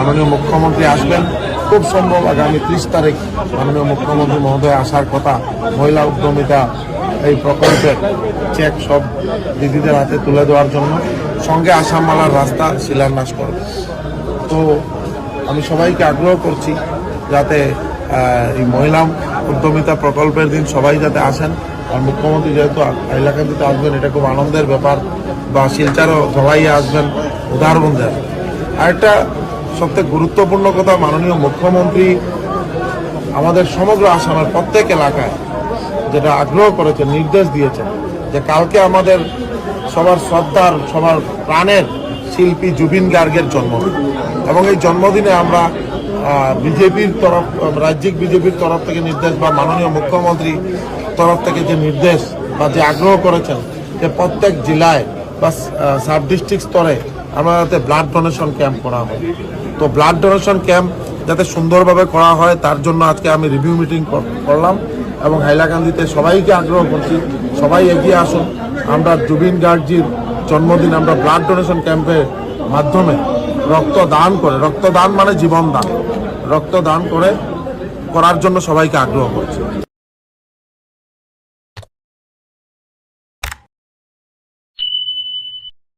মাননীয় মুখ্যমন্ত্রী আসবেন। খুব সম্ভব আগামী ত্রিশ তারিখ মাননীয় মুখ্যমন্ত্রী মহোদয় আসার কথা। মহিলা উদ্যমিতা এই প্রকল্পের চেক সব দিদিদের হাতে তুলে দেওয়ার জন্য। সঙ্গে আসামমালার রাস্তা শিলান্যাস করবে। তো আমি সবাইকে আগ্রহ করছি যাতে এই মহিলা উদ্যমিতা প্রকল্পের দিন সবাই যাতে আসেন। আর মুখ্যমন্ত্রী যেহেতু হাইলাকান্দিতে আসবেন, এটা খুব আনন্দের ব্যাপার। বা শিলচারও সবাই আসবেন উদাহরণদের আরেকটা সবথেকে গুরুত্বপূর্ণ কথা মাননীয় মুখ্যমন্ত্রী আমাদের সমগ্র আসামের প্রত্যেক এলাকায় যেটা আগ্রহ করেছে নির্দেশ দিয়েছে যে কালকে আমাদের সবার শ্রদ্ধার, সবার প্রাণের শিল্পী জুবিন গার্গের জন্মদিন। এবং এই জন্মদিনে আমরা বিজেপির তরফ, রাজ্যিক বিজেপির তরফ থেকে নির্দেশ বা মাননীয় মুখ্যমন্ত্রী তরফ থেকে যে নির্দেশ বা যে আগ্রহ করেছেন যে প্রত্যেক জেলায় বা সাব ডিস্ট্রিক্ট স্তরে যাতে ব্লাড ডোনেশন ক্যাম্প করা হয়। তো ব্লাড ডোনেশন ক্যাম্প যাতে সুন্দরভাবে করা হয়, তার জন্য আজকে আমি রিভিউ মিটিং করলাম এবং হাইলাকান্দিতে সবাইকে আগ্রহ করছি, সবাই এগিয়ে আসুন। আমরা জুবিন গার্গজির জন্মদিন আমরা ব্লাড ডোনেশন ক্যাম্পের মাধ্যমে রক্তদান করে, রক্তদান মানে জীবন দান রক্তদান করে করার জন্য সবাইকে আগ্রহ করছি।